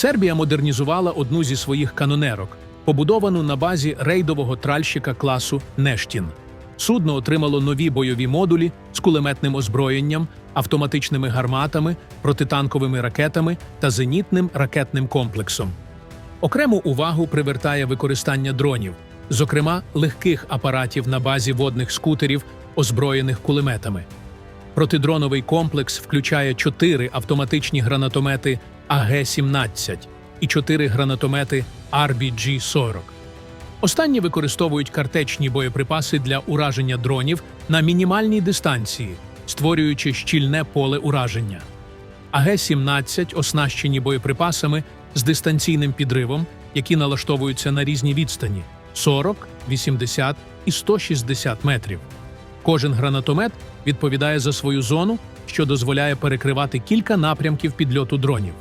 Сербія модернізувала одну зі своїх канонерок, побудовану на базі рейдового тральщика класу Нештін. Судно отримало нові бойові модулі з кулеметним озброєнням, автоматичними гарматами, протитанковими ракетами та зенітним ракетним комплексом. Окрему увагу привертає використання дронів, зокрема легких апаратів на базі водних скутерів, озброєних кулеметами. Протидроновий комплекс включає чотири автоматичні гранатомети АГ-17 і чотири гранатомети RBG-40. Останні використовують картечні боєприпаси для ураження дронів на мінімальній дистанції, створюючи щільне поле ураження. АГ-17 оснащені боєприпасами з дистанційним підривом, які налаштовуються на різні відстані 40, 80 і 160 метрів. Кожен гранатомет відповідає за свою зону, що дозволяє перекривати кілька напрямків підльоту дронів.